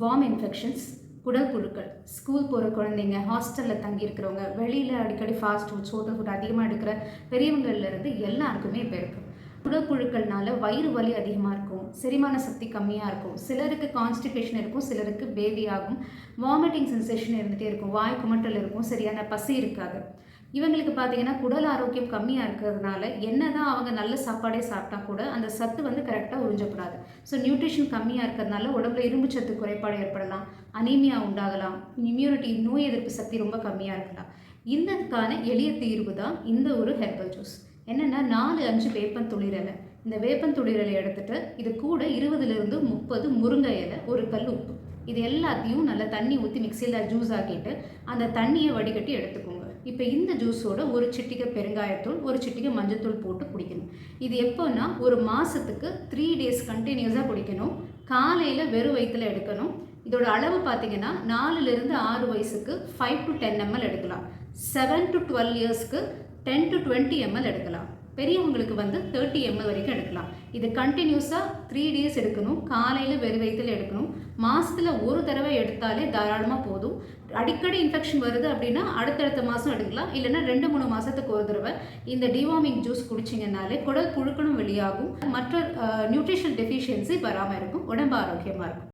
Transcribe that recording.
Warm infections குடல் புழுக்கள் school போகிற குழந்தைங்க ஹாஸ்டலில் தங்கியிருக்கிறவங்க வெளியில் அடிக்கடி ஃபாஸ்ட் ஃபுட்ஸ் ஹோட்டல் ஃபுட் அதிகமாக எடுக்கிற பெரியவங்கள்லேருந்து எல்லாருக்குமே இப்போ இருக்குது குடற்புழுக்கள்னால வயிறு வலி அதிகமாக இருக்கும் செரிமான சக்தி கம்மியாக இருக்கும் சிலருக்கு கான்ஸ்டிபேஷன் இருக்கும் சிலருக்கு பேதி ஆகும் வாமிட்டிங் சென்சேஷன் இருந்துகிட்டே இருக்கும் வாய் குமட்டல் இருக்கும் சரியான பசி இருக்காது. இவங்களுக்கு பார்த்தீங்கன்னா குடல் ஆரோக்கியம் கம்மியாக இருக்கிறதுனால என்ன தான் அவங்க நல்ல சாப்பாடே சாப்பிட்டா கூட அந்த சத்து வந்து கரெக்டாக உறிஞ்சப்படாது. ஸோ நியூட்ரிஷன் கம்மியாக இருக்கிறதுனால உடம்புல இரும்பு சத்து குறைபாடு ஏற்படலாம் அனீமியா உண்டாகலாம் இம்யூனிட்டி நோய் எதிர்ப்பு சக்தி ரொம்ப கம்மியாக இருக்கலாம். இந்ததுக்கான எளிய தீர்வு தான் இந்த ஒரு ஹெர்பல் ஜூஸ் என்னென்னா நாலு அஞ்சு வேப்பன் துளிரலை இந்த வேப்பன் துளிரலை எடுத்துகிட்டு இது கூட இருபதுலேருந்து முப்பது முருங்கை இலை ஒரு கல் உப்பு. இது எல்லாத்தையும் நல்லா தண்ணி ஊற்றி மிக்சியில் ஜூஸ் ஆக்கிட்டு அந்த தண்ணியை வடிகட்டி எடுத்துக்கோங்க. இப்போ இந்த ஜூஸோட ஒரு சிட்டிகை பெருங்காயத்தூள் ஒரு சிட்டிகை மஞ்சத்தூள் போட்டு குடிக்கணும். இது எப்போன்னா ஒரு மாதத்துக்கு த்ரீ டேஸ் கண்டினியூஸாக குடிக்கணும். காலையில் வெறும் வயிற்றில் எடுக்கணும். இதோட அளவு பார்த்தீங்கன்னா நாலுலேருந்து ஆறு வயசுக்கு ஃபைவ் டு டென் எம்எல் எடுக்கலாம். செவன் டு டுவெல் இயர்ஸ்க்கு டென் டு டுவெண்ட்டி எம்எல் எடுக்கலாம். பெரியவங்களுக்கு வந்து தேர்ட்டி எம்எல் வரைக்கும் எடுக்கலாம். இது கண்டினியூஸாக த்ரீ டேஸ் எடுக்கணும். காலையில் வெறும் வயிற்றில் எடுக்கணும். மாதத்தில் ஒரு தடவை எடுத்தாலே தாராளமாக போதும். அடிக்கடி இன்ஃபெக்ஷன் வருது அப்படின்னா அடுத்தடுத்த மாதம் எடுக்கலாம். இல்லைன்னா ரெண்டு மூணு மாதத்துக்கு ஒரு தடவை இந்த டிவார்மிங் ஜூஸ் குடிச்சிங்கனாலே குடல் புழுக்கணும் வெளியாகும். மற்ற நியூட்ரிஷன் டெஃபிஷியன்சி வராமல் இருக்கும். உடம்பு ஆரோக்கியமாக இருக்கும்.